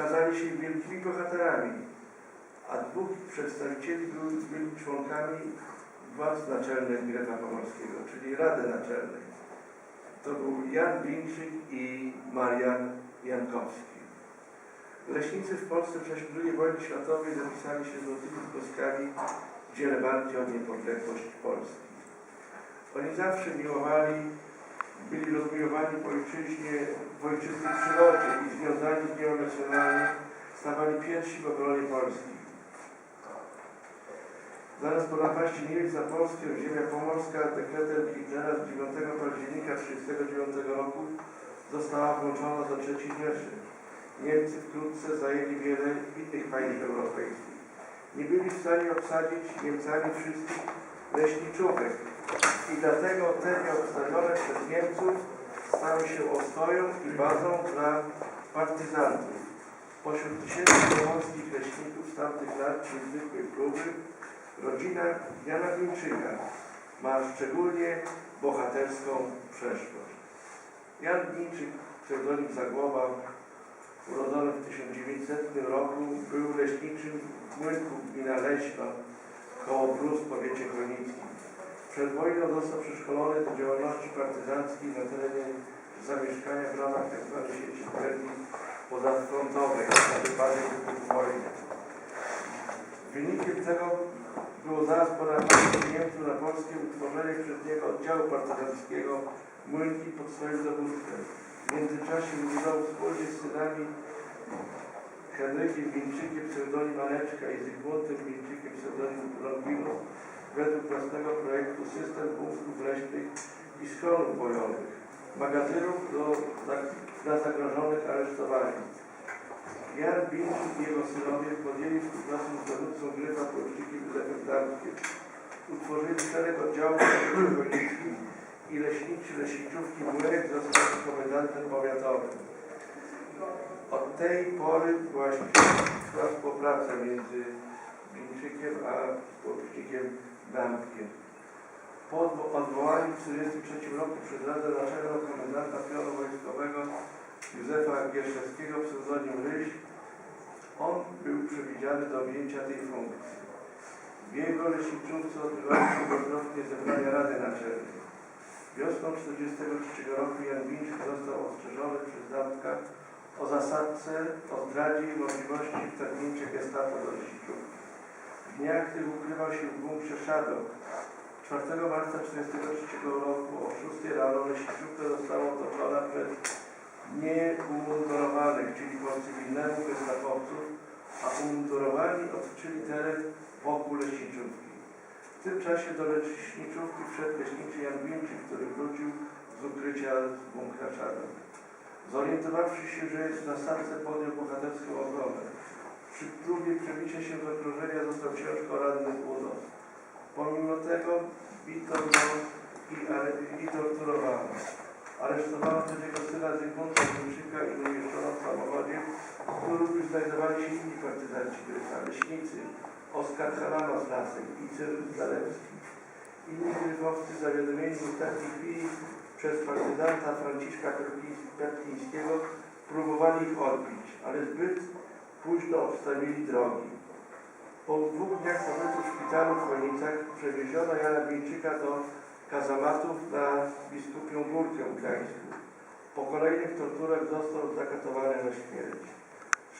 okazali się wielkimi bohaterami, a dwóch przedstawicieli byli, członkami władz naczelnych Grecha Pomorskiego, czyli Rady Naczelnej. To był Jan Bińczyk i Marian Jankowski. Leśnicy w Polsce w czasie II wojny światowej zapisali się złotymi troskami w dziele walki o niepodległość Polski. Oni zawsze miłowali, byli rozmiłowani po ojczyźnie, w ojczystej przyrodzie i związani z nią stawali pierwsi w obronie Polski. Zaraz po napaści Niemiec na Polskę ziemia pomorska dekretem Hitlera z 9 października 1939 roku została włączona do III Rzeszy. Niemcy wkrótce zajęli wiele innych państw europejskich. Nie byli w stanie obsadzić Niemcami wszystkich leśniczówek i dlatego te nieobstawione przez Niemców stały się ostoją i bazą dla partyzantów. Pośród tysięcy pomorskich leśników z tamtych lat niezwykłej próby rodzina Jana Gimczyka ma szczególnie bohaterską przeszłość. Jan Gimczyk, pseudonim Zagłoba, urodzony w 1900 roku, był leśniczym w Młynku gmina Leśno, koło Brus w powiecie chojnickim. Przed wojną został przeszkolony do działalności partyzanckiej na terenie zamieszkania w ramach tzw. sieci krewni pozafrontowej na wypadek wojny. Wynikiem tego było zaraz po napaści Niemców na Polskę utworzenie przez niego oddziału partyzanckiego Młynki pod swoim dowództwem. W międzyczasie budował wspólnie z synami Henrykiem Wińczykiem, pseudonim Maneczka i Zygmuntem Wińczykiem, pseudonim Longinus, według własnego projektu system punktów leśnych i schronów bojowych, magazynów do, dla zagrożonych aresztowanych. Jan Bińczyk i jego synowie podjęli współpracę z dowódcą Gryfa Polczykiem Józefem Damskim. Utworzyli szereg oddziałów wojnickich i leśniczy leśniczówki Młynek został komendantem powiatowym. Od tej pory właśnie trwa współpraca między Bińczykiem a porucznikiem Damkiem. Po odwo- odwołaniu w 1943 roku przez Radę Naczelną Komendanta Pionu Wojskowego Józefa Gierszewskiego, pseudonim Ryś, on był przewidziany do objęcia tej funkcji. W jego leśniczówce odbywały się wielokrotnie zebrania Rady Naczelnej. Wiosną 1943 roku Jan Wińczyk został ostrzeżony przez Damtka o zasadce, o zdradzie i możliwości wtargnięcia gestapo do leśniczówki. Dniach tych ukrywał się w bunkrze Szadok. 4 marca 1943 roku o 6 rano leśniczówka została otoczona przez nieumuntorowanych, czyli po cywilnemu gestapowców, a umundurowani odkryli teren wokół leśniczówki. W tym czasie do leśniczówki wszedł leśniczy Jan Wilczyk, który wrócił z ukrycia z bunkra Szadok. Zorientowawszy się, że jest na stawce, podjął bohaterską obronę. Przy próbie przebicia się z okrążenia został ciężko ranny unos. Pomimo tego bito go i, i torturowano. Aresztowano jego syna Zygmunta Wilczyka i umieszczono w samochodzie, w którym znajdowali się inni partyzanci Gryfa, leśnicy, Oskar Halama z Lasek i Cyril Zalewski. Inni gryfowcy zawiadomieni w ostatniej chwili przez partyzanta Franciszka Perkińskiego próbowali ich odbić, ale zbyt późno obstawili drogi. Po dwóch dniach pobytu w szpitalu w Chojnicach przewieziono Jana Bińczyka do kazamatów na Biskupią Górkę w. Po kolejnych torturach został zakatowany na śmierć.